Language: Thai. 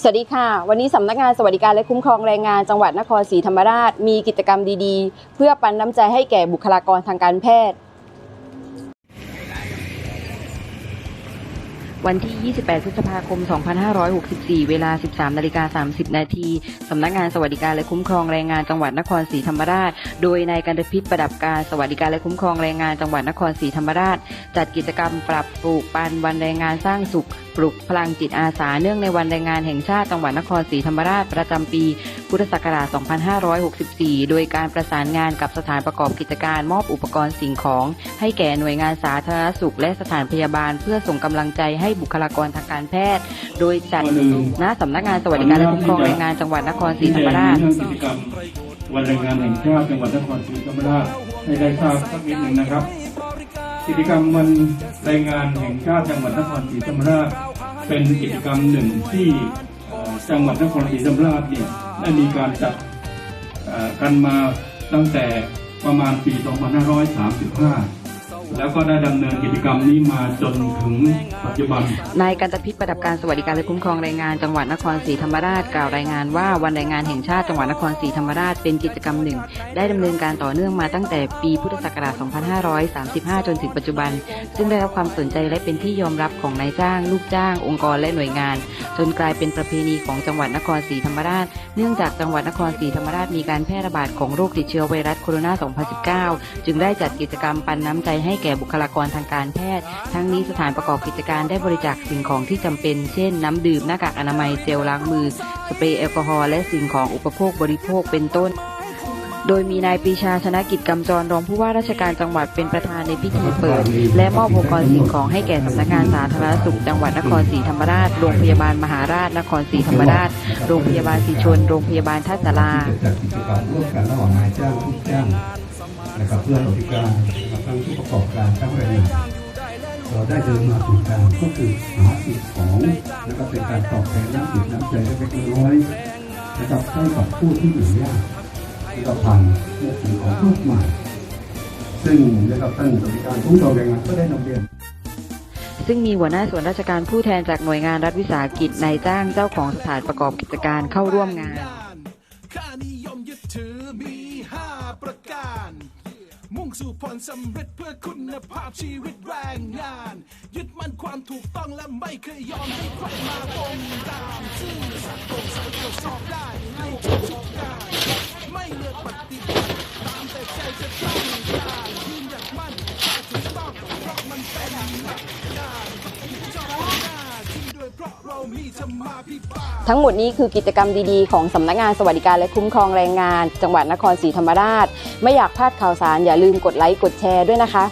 สวัสดีค่ะ วันนี้สำนักงานสวัสดิการและคุ้มครองแรงงานจังหวัดนครศรีธรรมราช มีกิจกรรมดีๆ เพื่อปันน้ำใจให้แก่บุคลากรทางการแพทย์ วันที่ 28 พฤษภาคม 2564 เวลา 13นาฬิกา30 นาทีสำนักงานสวัสดิการและคุ้มครองแรงงานจังหวัดนครศรีธรรมราช โดยนายกันตพิษประดับการสวัสดิการและคุ้มครองแรงงานจังหวัดนครศรีธรรมราช จัดกิจกรรมปรับปลูกปันวันแรงงานสร้างสุข ปลุกพลังจิตอาสาเนื่องในวันแรงงานแห่งชาติจังหวัดนครศรีธรรมราชประจำปี พุทธศักราช 2564 โดยการประสานงานกับสถานประกอบกิจการมอบอุปกรณ์สิ่งของ ให้แก่หน่วยงานสาธารณสุขและสถานพยาบาล เพื่อส่งกำลังใจให้บุคลากรทางการแพทย์ โดยจัดณสำนักงานสวัสดิการและคุ้มครองแรงงานจังหวัดนครศรีธรรมราชเรื่องกิจกรรมวันแรงงานแห่งชาติจังหวัดนครศรีธรรมราชให้ได้ทราบสักนิดหนึ่งนะครับ กิจกรรมวันแรงงานแห่งชาติจังหวัดนครศรีธรรมราชเป็นกิจกรรมหนึ่งที่เอ่อ จังหวัดนครศรีธรรมราชเนี่ยได้มีการจัดกันมาตั้งแต่ประมาณปี 2535 แล้วก็ได้ดำเนินกิจกรรมนี้มาจนถึงปัจจุบัน นายกันตพิษประดับการสวัสดิการและคุ้มครองแรงงานจังหวัดนครศรีธรรมราชกล่าวรายงานว่าวันแรงงานแห่งชาติจังหวัดนครศรีธรรมราชเป็นกิจกรรมหนึ่ง ได้ดำเนินการต่อเนื่องมาตั้งแต่ปีพุทธศักราช 2535 จนถึงปัจจุบัน ซึ่งได้รับความสนใจและเป็นที่ยอมรับของนายจ้าง ลูกจ้าง องค์กรและหน่วยงาน จนกลายเป็นประเพณีของจังหวัดนครศรีธรรมราช เนื่องจากจังหวัดนครศรีธรรมราชมีการแพร่ระบาดของโรคติดเชื้อไวรัสโคโรนา 2019 จึงได้จัดกิจกรรมปันน้ำใจให้ก่บุคลากรทางการแพทย์ ทั้งนี้สถานประกอบกิจการได้บริจาคสิ่งของที่จำเป็น เช่น น้ำดื่มหน้ากากอนามัยเจลล้างมือ สเปรย์แอลกอฮอล์และสิ่งของอุปโภคบริโภคเป็นต้น โดยมีนายปีชาชนะกิจกำจรรองผู้ว่าราชการจังหวัดเป็นประธานในพิธีเปิด และมอบอุปกรณ์สิ่งของให้แก่สำนักงานสาธารณสุขจังหวัดนครศรีธรรมราช โรงพยาบาลมหาราช นครศรีธรรมราช โรงพยาบาลศรีชน โรงพยาบาลท่าสาราเกิดจากกิจกรรมร่วมกันระหว่างนายจ้างลูกจ้าง นะครับเพื่อสวัสดิการนะครับทั้งผู้ประกอบการทั้งแรงงานเราได้เดินมาถูกางก็คือหาสิ่งของนะครับเป็นการตอบแทนน้ำจิตน้ำใจเล็กน้อยนะครับให้กับผู้ที่อยู่ยากที่เราผ่านเรื่องสิ่งของมากมายซึ่งนะครับท่านสวัสดิการคุ้มครองแรงงานก็ได้นำเรียนซึ่งมีหัวหน้าส่วนราชการผู้แทนจากหน่วยงานรัฐวิสาหกิจนายจ้างเจ้าของสถานประกอบกิจการเข้าร่วมงาน มุ่งสู่ผลสำเร็จเพื่อคุณภาพชีวิตแรงงาน ยึดมั่นความถูกต้องและไม่เคยยอมให้ใครมาบงตามซื่อสัตย์ตรงใสตรวจสอบได้ให้ทุกการ ทั้งหมดนี้คือกิจกรรมดีๆ ของสำนักงานสวัสดิการและคุ้มครองแรงงาน จังหวัดนครศรีธรรมราช ไม่อยากพลาดข่าวสารอย่าลืมกดไลค์กดแชร์ด้วยนะคะ